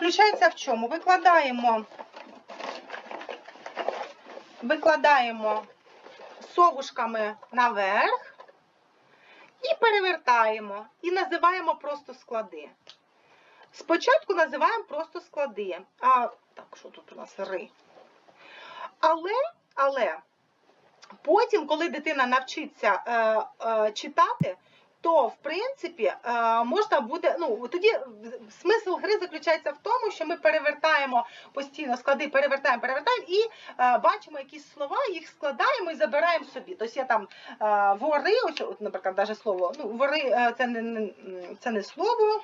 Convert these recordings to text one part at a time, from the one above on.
заключається в чому? Викладаємо, викладаємо совушками наверх і перевертаємо. І називаємо просто склади. Спочатку називаємо просто склади. А, так, що тут у нас ри? Але, але потім, коли дитина навчиться е, е, читати, то в принципі е, можна буде. Ну тоді смисл гри заключається в тому, що ми перевертаємо постійно склади, перевертаємо, перевертаємо і е, бачимо якісь слова, їх складаємо і забираємо собі. Тобто є там е, вори, ось, наприклад, навіть слово. Ну, вори це не це не слово.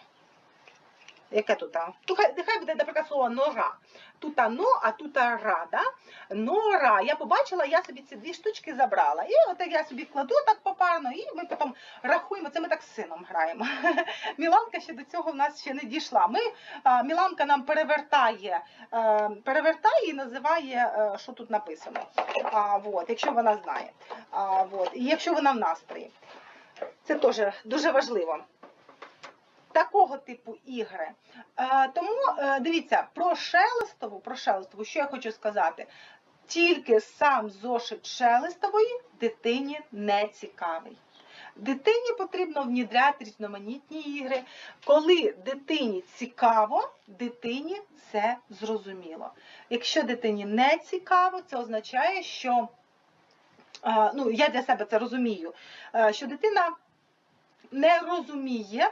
Яке тут? а? Хай, нехай буде, наприклад, слово нора. Тут но, а тут ра. Да? Нора. Я побачила, я собі ці дві штучки забрала. І от я собі кладу так попарно, і ми потім рахуємо. Це ми так з сином граємо. Міланка ще до цього в нас ще не дійшла. Ми, а, Міланка нам перевертає, е, перевертає і називає, е, що тут написано. А, вот, якщо вона знає. А, вот, і якщо вона в настрої. Це теж дуже важливо такого типу ігри. Е, тому е, дивіться, про шелестову, про шелестову, що я хочу сказати, тільки сам зошит шелестової дитині не цікавий. Дитині потрібно внідряти різноманітні ігри. Коли дитині цікаво, дитині це зрозуміло. Якщо дитині не цікаво, це означає, що е, ну, я для себе це розумію, що дитина не розуміє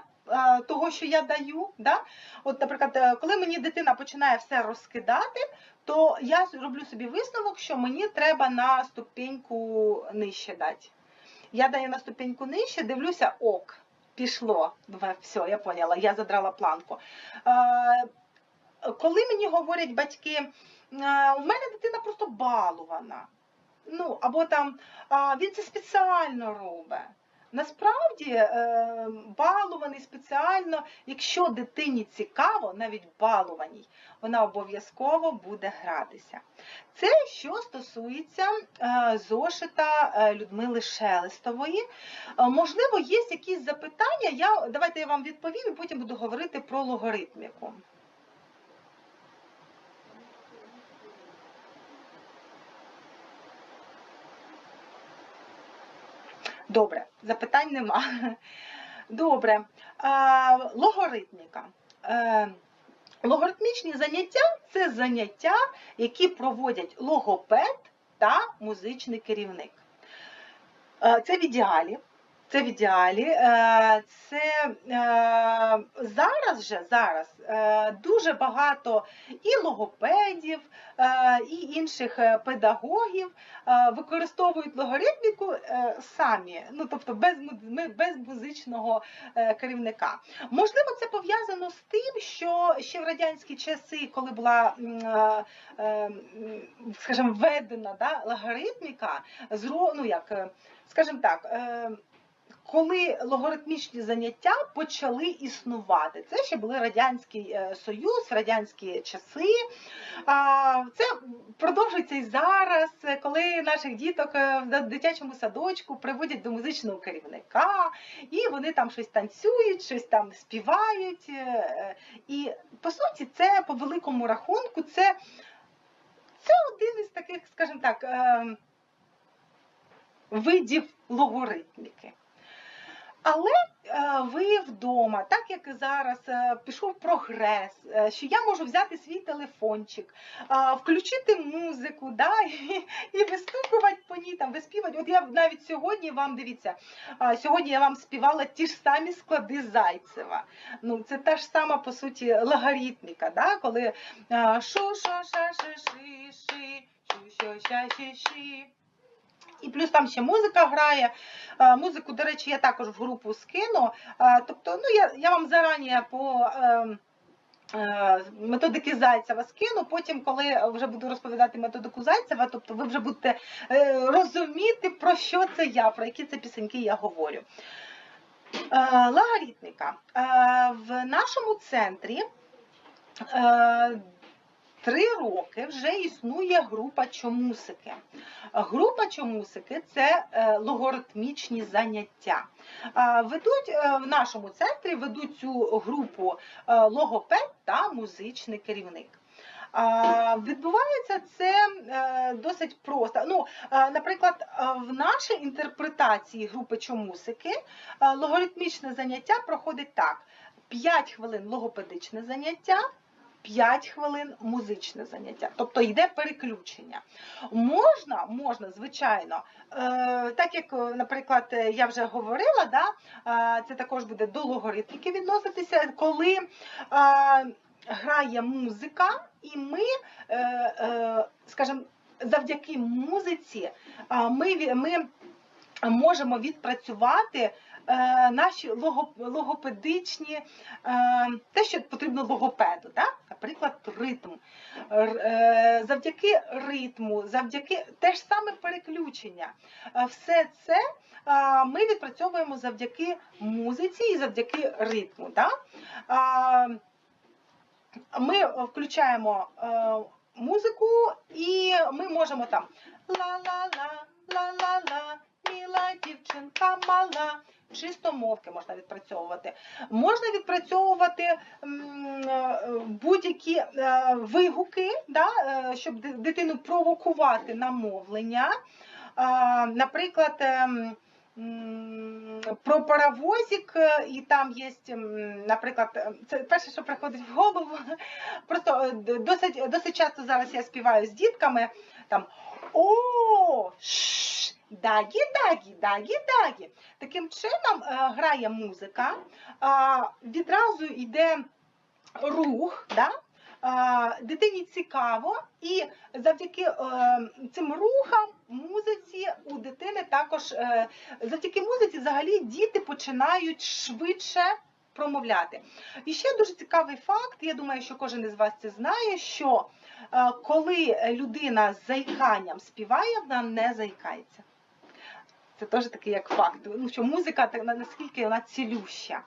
того, що я даю. Да? От, наприклад, е, коли мені дитина починає все розкидати, то я роблю собі висновок, що мені треба на ступеньку нижче дати. Я даю на ступеньку нижче, дивлюся, ок, пішло. Все, я поняла, я задрала планку. Е, коли мені говорять батьки, «Е, у мене дитина просто балувана. Ну, або там він це спеціально робить. Насправді е, балуваний спеціально, якщо дитині цікаво, навіть балуваній, вона обов'язково буде гратися. Це що стосується е, зошита е, Людмили Шелестової. Можливо, є якісь запитання. Я, Давайте я вам відповім і потім буду говорити про логаритміку. Добре, запитань нема. Добре. логоритміка. Е, логаритмічні заняття це заняття, які проводять логопед та музичний керівник. Е, це в ідеалі. Це в ідеалі. Е, це зараз же зараз дуже багато і логопедів, і інших педагогів використовують логаритміку самі, ну тобто без без музичного керівника. Можливо, це пов'язано з тим, що ще в радянські часи, коли була скажімо, введена да, логаритміка, ну як, скажімо так коли логаритмічні заняття почали існувати. Це ще були Радянський е, Союз, радянські часи. Це продовжується і зараз, коли наших діток е, в дитячому садочку приводять до музичного керівника, і вони там щось танцюють, щось там співають. Е, і по суті, це по великому рахунку, це, це один із таких, скажімо так, видів логаритміки. Але е, ви вдома, так як і зараз, е, пішов прогрес, е, що я можу взяти свій телефончик, включити музику, да, і, і вистукувати по ній, там, виспівати. От я навіть сьогодні вам дивіться, сьогодні я вам співала ті ж самі склади Зайцева. Ну, Це та ж сама, по суті, логаритміка, да, коли шу шо ша ши ши ши шо ша ши ши і плюс там ще музика грає. Е, музику, до речі, я також в групу скину. Е, тобто, ну, я я вам зарані по ем, е, методики Зайцева скину, потім, коли вже буду розповідати методику Зайцева, тобто ви вже будете розуміти, про що це я, про які це пісеньки я говорю. Лагарітника. В нашому центрі Три роки вже існує група чомусики. Група чомусики це е, логаритмічні заняття. Ведуть е, в нашому центрі ведуть цю групу е, логопед та музичний керівник. Відбувається це е, досить просто. Ну, е, наприклад, е, в нашій інтерпретації групи чомусики е, логаритмічне заняття проходить так: 5 хвилин логопедичне заняття. 5 хвилин музичне заняття, тобто йде переключення. Можна, можна, звичайно, е, так як, е, наприклад, е, я вже говорила, да, це також буде до логаритміки відноситися, коли грає музика, і ми, скажімо, завдяки музиці ми, ми можемо відпрацювати наші логопедичні, е, те, що потрібно логопеду, так? наприклад, ритм. Е, Завдяки ритму, завдяки те ж саме переключення. Е, Все це е, ми відпрацьовуємо завдяки музиці і завдяки ритму. Е, Ми включаємо е, музику і ми можемо там ла-ла-ла, ла-ла-ла, міла дівчинка мала. Чистомовки можна відпрацьовувати. Можна відпрацьовувати е, будь-які е, вигуки, да, е, щоб дитину провокувати на мовлення. Наприклад, про паровозик, і там є, наприклад, це перше, що приходить в голову. Просто досить, досить часто зараз я співаю з дітками там о, ш, дагі, дагі, дагі, дагі. Таким чином е, грає музика, відразу йде рух, да? дитині цікаво, і завдяки е, цим рухам, музиці у дитини також е, завдяки музиці взагалі діти починають швидше промовляти. І ще дуже цікавий факт, я думаю, що кожен із вас це знає, що коли людина з заїканням співає, вона не заїкається. Це теж такий як факт. Ну, що музика наскільки вона цілюща.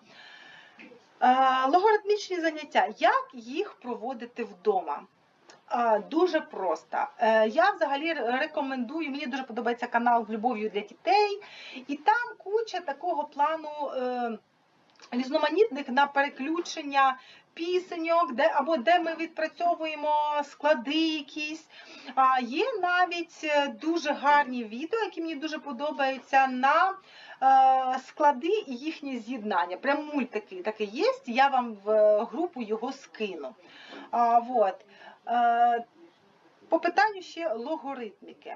Е, Логоритмічні заняття. Як їх проводити вдома? Е, Дуже просто. Е, Я взагалі рекомендую, мені дуже подобається канал з любов'ю для дітей, і там куча такого плану різноманітних на переключення пісеньок, де, або де ми відпрацьовуємо склади якісь. А, Є навіть е, дуже гарні відео, які мені дуже подобаються на е, склади і їхнє з'єднання. Прям мультики таке є, я вам в е, групу його скину. А, вот. По питанню ще логоритміки.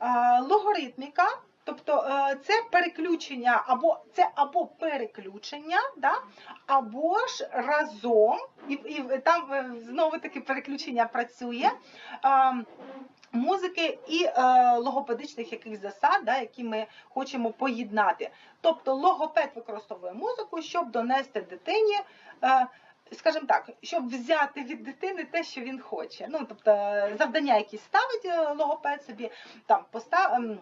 Е, Логоритміка, тобто е, це переключення, або це або переключення, да, або ж разом, і, і там е, знову таки переключення працює. е, Музики і е, логопедичних яких засад, да, які ми хочемо поєднати. Тобто логопед використовує музику, щоб донести дитині, е, скажімо так, щоб взяти від дитини те, що він хоче. Ну, тобто завдання якісь ставить логопед собі, там постав, ем,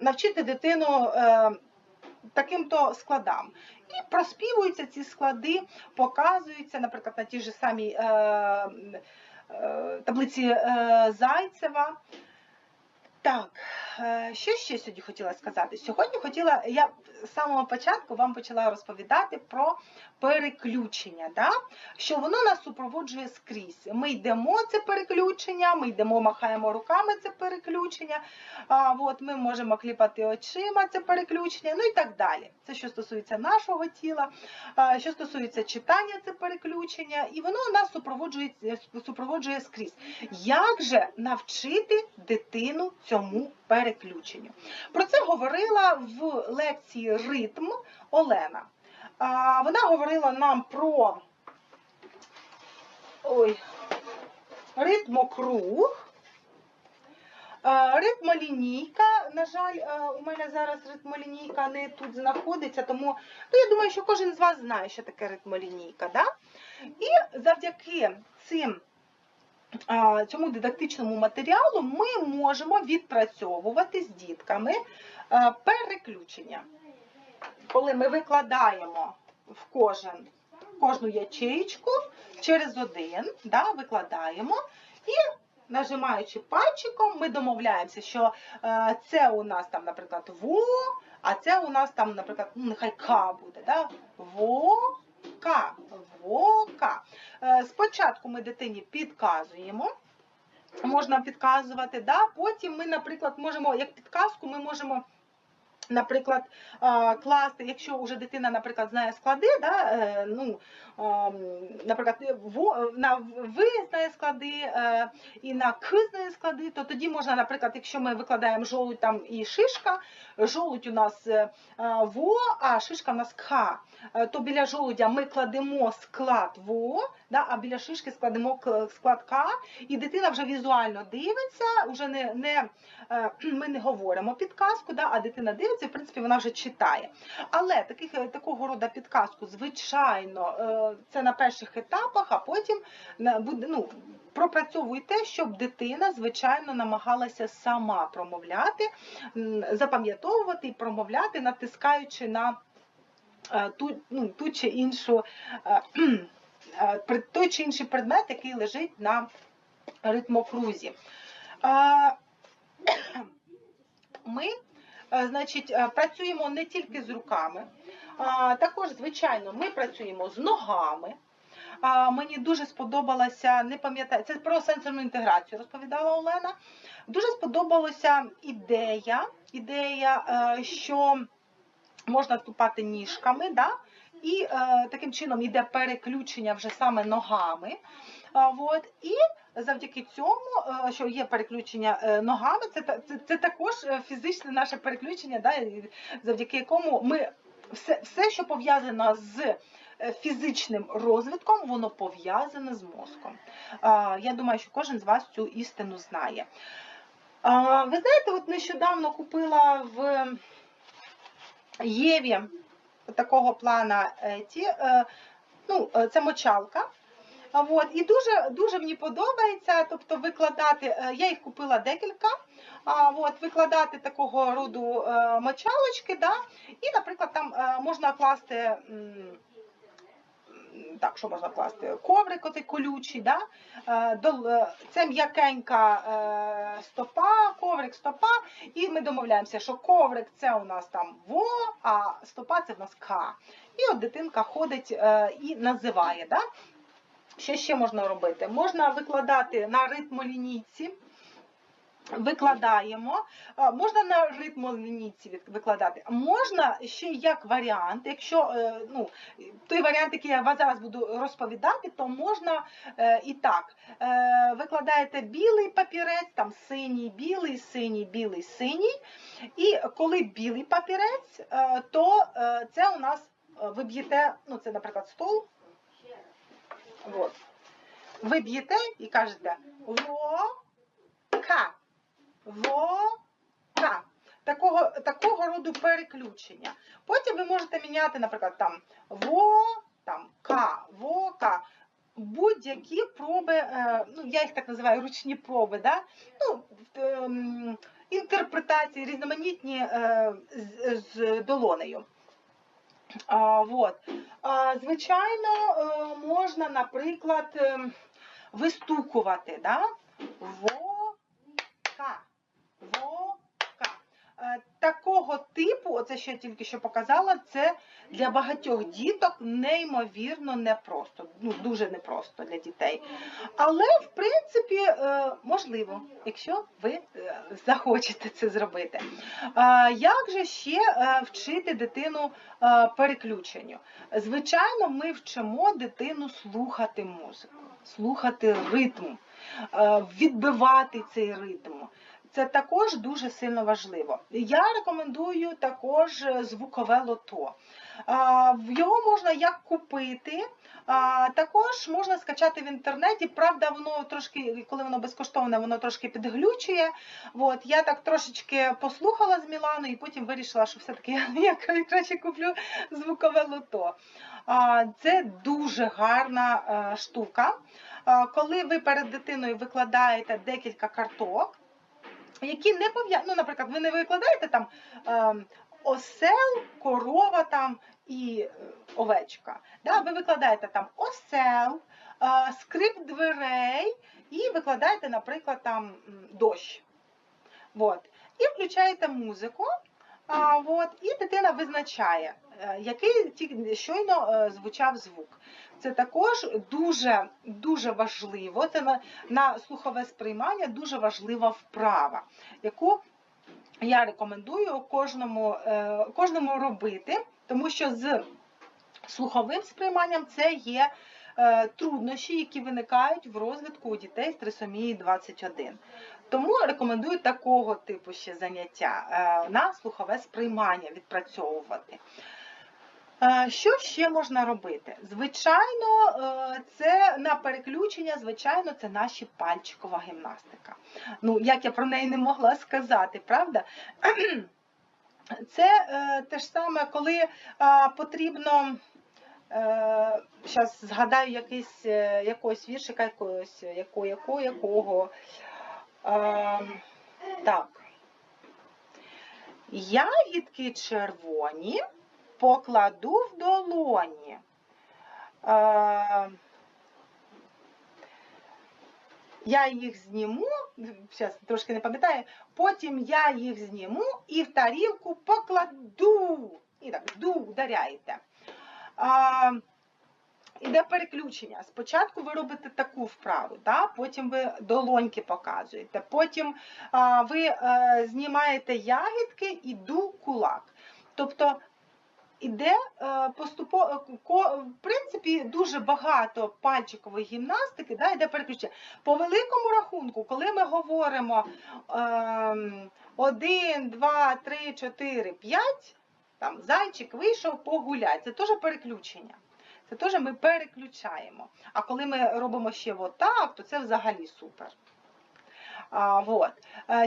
навчити дитину е, таким-то складам. І проспівуються ці склади, показуються, наприклад, на ті ж самі е, е, таблиці Зайцева. Так, е, що ще сьогодні хотіла сказати? Сьогодні хотіла, я з самого початку вам почала розповідати про переключення, да? що воно нас супроводжує скрізь. Ми йдемо це переключення, ми йдемо, махаємо руками це переключення, а, от, ми можемо кліпати очима це переключення, ну і так далі. Це що стосується нашого тіла, а, що стосується читання, це переключення, і воно нас супроводжує, супроводжує скрізь. Як же навчити дитину цьому переключенню? Про це говорила в лекції Ритм Олена. Вона говорила нам про ой, ритмокруг. Ритмолінійка, на жаль, у мене зараз ритмолінійка не тут знаходиться, тому ну, я думаю, що кожен з вас знає, що таке ритмолінійка. Да? І завдяки цим, цьому дидактичному матеріалу ми можемо відпрацьовувати з дітками е, переключення. Коли ми викладаємо в кожен, кожну ячеєчку через один, да, викладаємо і нажимаючи пальчиком, ми домовляємося, що е, це у нас там, наприклад, во, а це у нас там, наприклад, ну, нехай К буде. Да? Во, К. вока. Е, Спочатку ми дитині підказуємо. Можна підказувати, да? потім ми, наприклад, можемо, як підказку, ми можемо. Наприклад, класти, якщо вже дитина, наприклад, знає склади, да, е, ну, наприклад, во- на В знає склади е, і на К знає склади, то тоді можна, наприклад, якщо ми викладаємо жолудь там і шишка, жолудь у нас е, ВО, а шишка у нас К, Е, то біля жолудя ми кладемо склад ВО, да, а біля шишки складемо склад К, і дитина вже візуально дивиться, вже не, не, е, ми не говоримо підказку, да, а дитина дивиться, і, в принципі, вона вже читає. Але таких, е, такого роду підказку, звичайно, е, це на перших етапах, а потім ну, пропрацьовуйте, щоб дитина, звичайно, намагалася сама промовляти, запам'ятовувати і промовляти, натискаючи на е, ту, ну, ту чи іншу, той чи інший предмет, який лежить на ритмокрузі. Ми, значить, е, працюємо не тільки з руками, а також, звичайно, ми працюємо з ногами. Мені дуже сподобалася, не пам'ятаю, це про сенсорну інтеграцію розповідала Олена. Дуже сподобалася ідея, ідея, е, що можна ступати ніжками, да? і е, таким чином йде переключення вже саме ногами. От, і завдяки цьому, е, що є переключення е, ногами, це, це, це також е, фізичне наше переключення, да? завдяки якому ми все, все що пов'язано з фізичним розвитком, воно пов'язане з мозком. Я думаю, що кожен з вас цю істину знає. Ви знаєте, от нещодавно купила в Єві такого плана ті, ну, це мочалка. От, і дуже, дуже мені подобається, тобто викладати, е, я їх купила декілька, от, викладати такого роду е, мочалочки, да, і, наприклад, там е, можна класти, так, що можна класти? Коврик оцей колючий, да? це м'якенька стопа, коврик, стопа, і ми домовляємося, що коврик це у нас там во, а стопа це в нас ка. І от дитинка ходить і називає. Да? Що ще можна робити? Можна викладати на ритмолінійці. Викладаємо, можна на ритмолінійці викладати. Можна ще як варіант, якщо е, ну, той варіант, який я зараз буду розповідати, то можна е, і так. Е, Викладаєте білий папірець, там синій, білий, синій, білий, синій. І коли білий папірець, е, то е, це у нас е, ви б'єте, ну це, наприклад, стол. От. Ви б'єте і кажете во-ка. Во-ка. Такого, такого роду переключення. Потім ви можете міняти, наприклад, там во, там. Будь-які проби, е, ну я їх так називаю ручні проби, да? ну, ем, інтерпретації різноманітні е, з, з долонею. А, вот. а, звичайно, е, можна, наприклад, ем, вистукувати. Да? Вока. Вока. Е, Такого типу, оце що я тільки що показала, це для багатьох діток неймовірно непросто, ну дуже непросто для дітей. Але в принципі е, можливо, якщо ви е, захочете це зробити. Е, Як же ще е, вчити дитину е, переключенню? Звичайно, ми вчимо дитину слухати музику, слухати ритм, е, відбивати цей ритм. Це також дуже сильно важливо. Я рекомендую також е, звукове лото. Його можна як купити, також можна скачати в інтернеті. Правда, воно трошки, коли воно безкоштовне, воно трошки підглючує. От, я так трошечки послухала з Мілану і потім вирішила, що все-таки я краще куплю звукове лото. Це дуже гарна е, штука. Коли ви перед дитиною викладаєте декілька карток, які не пов'язані, ну, наприклад, ви не викладаєте там ем, осел, корова там і е, овечка. Да? Ви викладаєте там осел, е, скрип дверей і викладаєте, наприклад, там дощ. Вот. І включаєте музику, а, вот, і дитина визначає, е, який щойно е, звучав звук. Це також дуже дуже важливо. Це на, на слухове сприймання дуже важлива вправа, яку я рекомендую кожному, е, кожному робити, тому що з слуховим сприйманням це є е, труднощі, які виникають в розвитку у дітей з трисомії 21. Тому рекомендую такого типу ще заняття е, на слухове сприймання відпрацьовувати. Е, Що ще можна робити? Звичайно, е, це на переключення, звичайно, це наші пальчикова гімнастика. Ну, як я про неї не могла сказати, правда? Це е, те ж саме, коли потрібно. Зараз згадаю якийсь, якогось віршика, якогось, якого, якого, якого. Так. Ягідки червоні покладу в долоні. Е, я їх зніму, зараз трошки не пам'ятаю, потім я їх зніму і в тарілку покладу. І так, ду, ударяєте. А, Іде переключення. Спочатку ви робите таку вправу, да? потім ви долоньки показуєте, потім а, ви а, знімаєте ягідки і ду кулак. Тобто іде е, поступово, в принципі, дуже багато пальчикової гімнастики, да, іде переключення. По великому рахунку, коли ми говоримо ем, 1, 2, 3, 4, 5, там зайчик вийшов погуляти, це теж переключення. Це теж ми переключаємо. А коли ми робимо ще отак, то це взагалі супер. А, вот.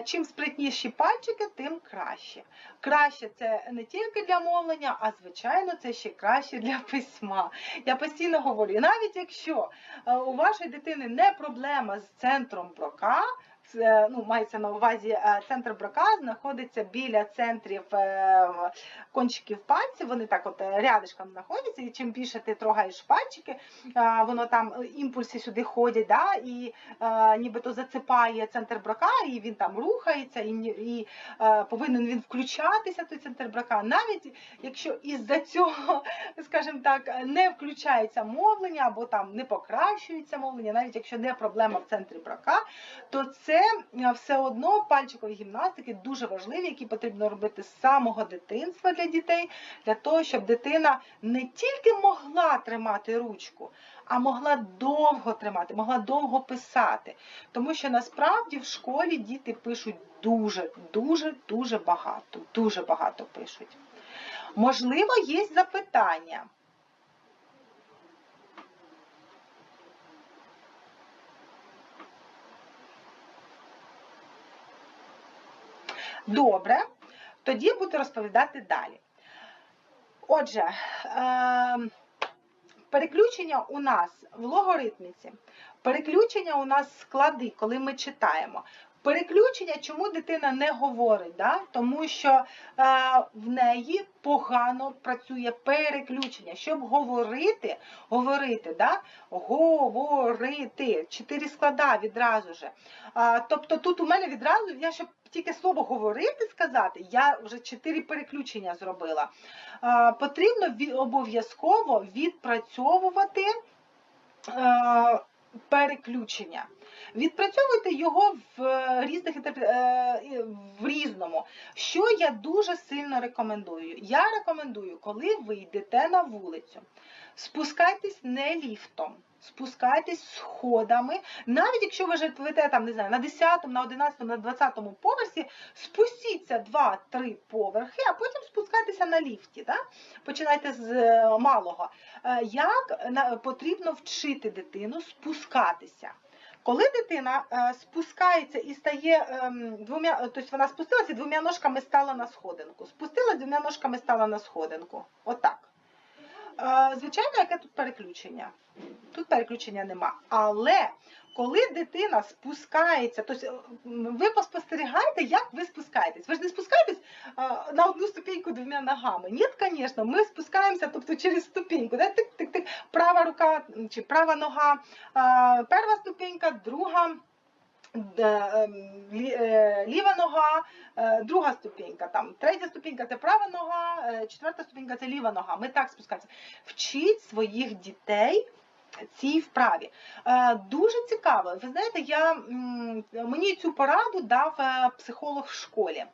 Чим спритніші пальчики, тим краще. Краще це не тільки для мовлення, а звичайно, це ще краще для письма. Я постійно говорю, навіть якщо у вашої дитини не проблема з центром брока, ну, мається на увазі центр брока, знаходиться біля центрів е, кончиків пальців, вони так от е, рядишком знаходяться, і чим більше ти трогаєш пальчики, воно там е, імпульси сюди ходять, да, і нібито засипає центр брока, і він там рухається, і і повинен він включатися, той центр брока. Навіть якщо із-за цього, скажімо так, не включається мовлення, або там не покращується мовлення, навіть якщо не проблема в центрі брока, то це все одно пальчикові гімнастики дуже важливі, які потрібно робити з самого дитинства для дітей, для того, щоб дитина не тільки могла тримати ручку, а могла довго тримати, могла довго писати. Тому що насправді в школі діти пишуть дуже, дуже, дуже багато, дуже багато пишуть. Можливо, є запитання. Добре, тоді буду розповідати далі. Отже, ем, переключення у нас в логоритміці, переключення у нас склади, коли ми читаємо. Переключення, чому дитина не говорить? Да? Тому що е, в неї погано працює переключення. Щоб говорити, говорити, да? говорити, чотири склада відразу же. Е, тобто тут у мене відразу, я щоб тільки слово говорити сказати, я вже чотири переключення зробила. Е, потрібно обов'язково відпрацьовувати. Е, переключення. Відпрацьовуйте його в е, різних е, в різному. Що я дуже сильно рекомендую? Я рекомендую, коли ви йдете на вулицю, спускайтесь не ліфтом. Спускайтесь сходами, навіть якщо ви живете там, не знаю, на 10, на 11, на 20 поверсі, спустіться 2-3 поверхи, а потім спускайтеся на ліфті. Да? Починайте з е, малого. Як потрібно вчити дитину спускатися? Коли дитина е, спускається і стає ем, двома, тобто вона спустилася двома ножками стала на сходинку. Спустилася двома ножками стала на сходинку. Отак. Е, звичайно, яке тут переключення? Тут переключення нема. Але коли дитина спускається, тобто ви поспостерігаєте, як ви спускаєтесь. Ви ж не спускаєтесь на одну ступеньку двома ногами. Ні, звісно, ми спускаємося тобто, через ступеньку. Да? Тик -тик -тик. Права рука чи права нога, перша ступенька, друга. Ем, е, ліва нога, е, друга ступенька, там, третя ступенька це права нога, четверта ступенька це ліва нога. Ми так спускаємося. Вчіть своїх дітей цій вправі. Е, Дуже цікаво. Ви знаєте, я, мені цю пораду дав е, психолог в школі.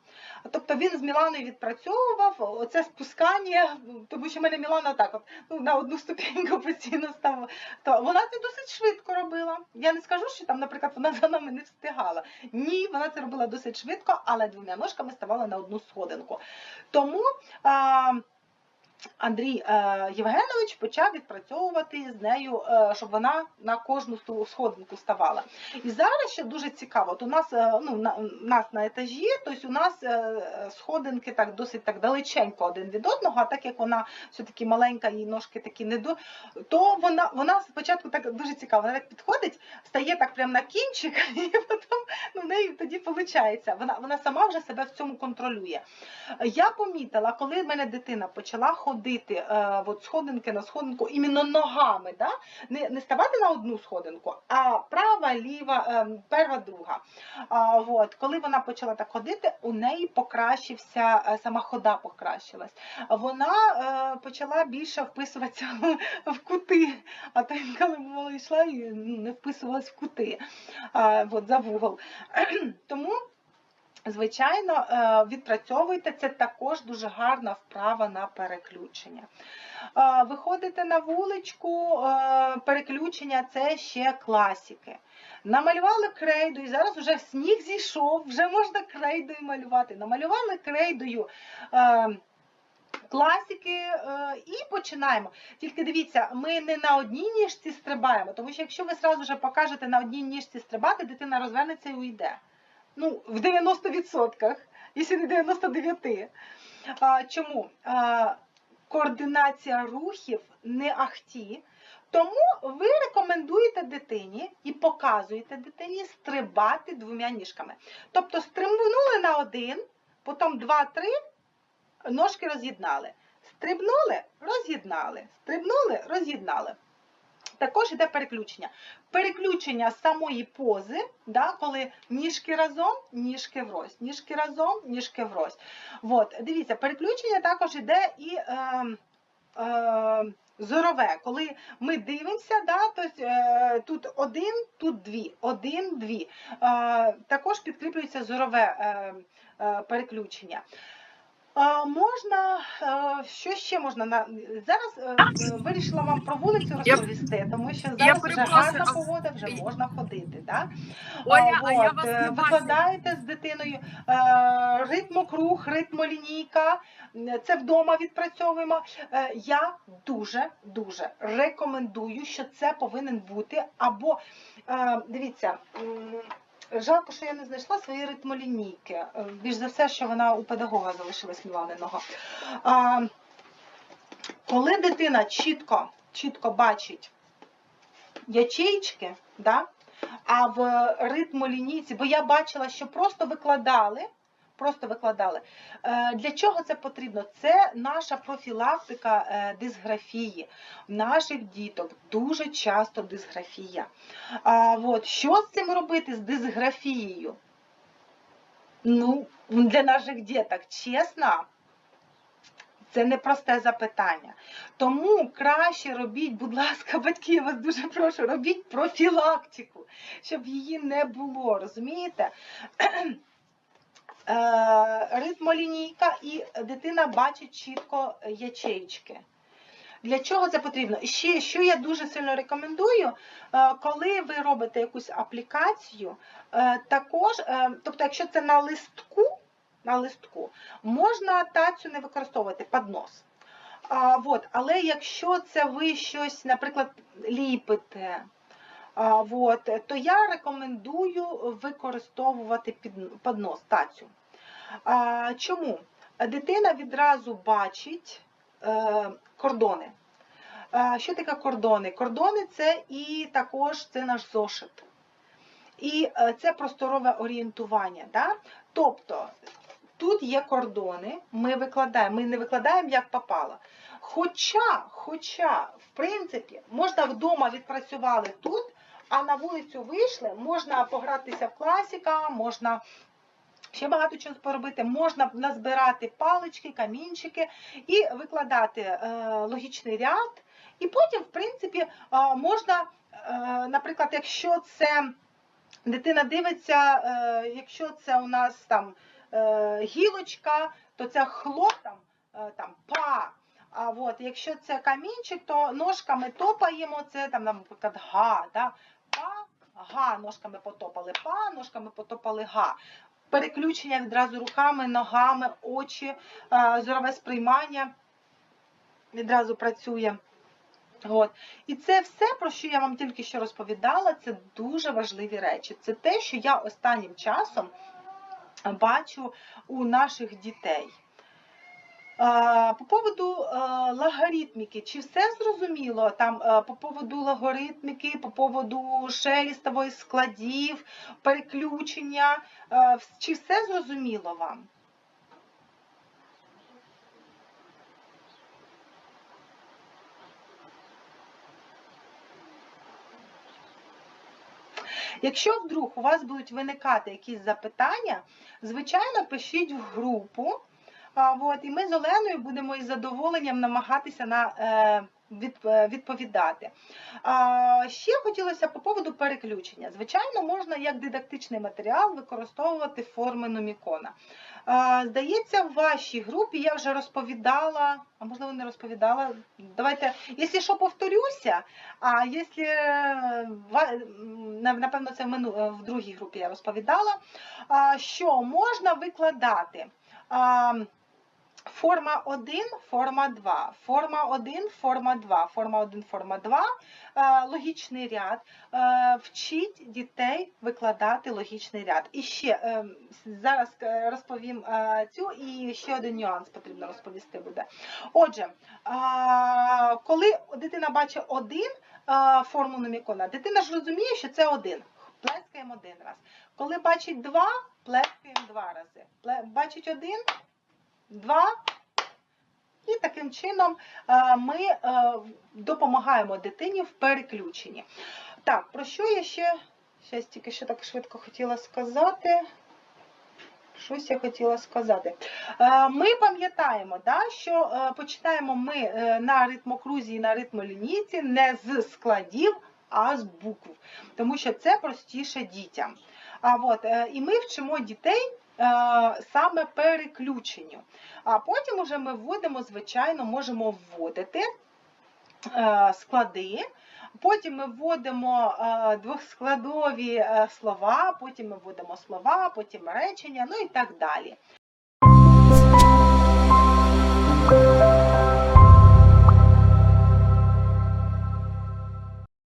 Тобто він з Міланою відпрацьовував оце спускання, тому що в мене Мілана так от ну, на одну ступеньку постійно став. То вона це досить швидко робила. Я не скажу, що там, наприклад, вона за нами не встигала. Ні, вона це робила досить швидко, але двома ножками ставала на одну сходинку. Тому. А, Андрій е, Євгенович почав відпрацьовувати з нею, е, щоб вона на кожну сходинку ставала. І зараз ще дуже цікаво. От у нас е, ну на нас на етажі, тобто у нас сходинки так досить так далеченько один від одного. А так як вона все таки маленька, її ножки такі не до то вона вона спочатку так дуже цікаво. Вона так підходить, стає так прямо на кінчик, і потім ну, в неї тоді виходить. Вона вона сама вже себе в цьому контролює. Я помітила, коли в мене дитина почала ходити е, от сходинки на сходинку, іменно ногами, да? не, не ставати на одну сходинку, а права, ліва, е, перша, друга. А, от, коли вона почала так ходити, у неї покращився, е, сама хода покращилась. Вона почала більше вписуватися в кути, а то інколи бувало йшла і не вписувалась в кути от, за вугол. Тому Звичайно, е, відпрацьовуйте, це також дуже гарна вправа на переключення. Е, Виходите на вуличку, е, переключення це ще класики. Намалювали крейду, і зараз вже сніг зійшов, вже можна крейдою малювати. Намалювали крейдою. Класики е, і починаємо. Тільки дивіться, ми не на одній ніжці стрибаємо, тому що якщо ви сразу же покажете на одній ніжці стрибати, дитина розвернеться і уйде. Ну, в 90%, якщо не 99%. А, чому? А, координація рухів не ахті. Тому ви рекомендуєте дитині і показуєте дитині стрибати двома ніжками. Тобто стрибнули на один, потім два-три, ножки роз'єднали. Стрибнули, роз'єднали. Стрибнули, роз'єднали. Також йде переключення. Переключення самої пози, да, коли ніжки разом, ніжки врозь, ніжки разом, ніжки врозь. От, дивіться, переключення також йде і е, е, зорове, коли ми дивимося, да, тобто, е, тут один, тут дві, один, дві. Е, також підкріплюється зорове е, е, переключення. Можна, що ще можна на зараз е, е, вирішила вам про вулицю розповісти, тому що зараз вже гарна погода, вже можна ходити. Да? Оля, а я вас е, не викладаєте з дитиною ритмокруг, ритмолінійка. Це вдома відпрацьовуємо. Я дуже дуже рекомендую, що це повинен бути або дивіться. Жалко, що я не знайшла свої ритмолінійки. Е, Більш за все, що вона у педагога залишилась Міланиного. А, коли дитина чітко, чітко бачить ячейки, да, а в ритмолінійці, бо я бачила, що просто викладали. Просто викладали. Е, Для чого це потрібно? Це наша профілактика е, дисграфії. Наших діток дуже часто дисграфія. А, от, що з цим робити з дисграфією? Ну, для наших діток, чесно, це непросте запитання. Тому краще робіть, будь ласка, батьки, я вас дуже прошу, робіть профілактику, щоб її не було, розумієте? Е, Ритмолінійка і дитина бачить чітко ячейки. Для чого це потрібно? Ще, що я дуже сильно рекомендую, е, коли ви робите якусь аплікацію, е, також, тобто, якщо це на листку, на листку, можна тацю не використовувати поднос. А, вот, але якщо це ви щось, наприклад, ліпите, вот, то я рекомендую використовувати поднос, тацю. Чому? Дитина відразу бачить е, кордони. Що таке кордони? Кордони це і також це наш зошит. І е, це просторове орієнтування. Да? Тобто тут є кордони, ми викладаємо, ми не викладаємо як попало. Хоча, хоча, в принципі, можна вдома відпрацювали тут, а на вулицю вийшли, можна погратися в класіка, можна ще багато чого поробити, можна назбирати палички, камінчики і викладати е, логічний ряд І потім, в принципі, а, можна, е, наприклад, якщо це дитина дивиться, е, якщо це у нас там е, гілочка, то це хлоп там, е, там па. А от, якщо це камінчик, то ножками топаємо, це там, наприклад, га. Да? Га, ножками потопали па, ножками потопали га. Переключення відразу руками, ногами, очі, е, зорове сприймання відразу працює. От. І це все, про що я вам тільки що розповідала, це дуже важливі речі. Це те, що я останнім часом бачу у наших дітей. По поводу логаритміки, чи все зрозуміло? Там по поводу логаритміки, по поводу шелістової складів, переключення, чи все зрозуміло вам? Якщо вдруг у вас будуть виникати якісь запитання, звичайно, пишіть в групу. От, і ми з Оленою будемо із задоволенням намагатися на, е, е, відповідати. Ще хотілося по поводу переключення. Звичайно, можна як дидактичний матеріал використовувати форми номікона. Здається, в вашій групі я вже розповідала, а можливо не розповідала. Давайте, якщо що, повторюся, а якщо е, напевно це в, другій групі я розповідала, що можна викладати. Форма 1, форма 2, форма 1, форма 2, форма 1, форма 2, е, логічний ряд. Е, Вчіть дітей викладати логічний ряд. І ще е, зараз розповім цю і ще один нюанс потрібно розповісти буде. Отже, коли дитина бачить один форму номікона, дитина ж розуміє, що це один. Плескаємо один раз. Коли бачить два, плескаємо два рази. Бачить один, два. І таким чином е, ми е, допомагаємо дитині в переключенні. Так, про що я ще щось тільки що так швидко хотіла сказати. Щось я хотіла сказати. Е, Ми пам'ятаємо, да, що починаємо ми на ритмокрузі і на ритмолінійці не з складів, а з букв, тому що це простіше дітям. А от, і ми вчимо дітей саме переключенню. А потім уже ми вводимо, звичайно, можемо вводити е, склади. Потім ми вводимо е, двохскладові е, слова, потім ми вводимо слова, потім речення, ну і так далі.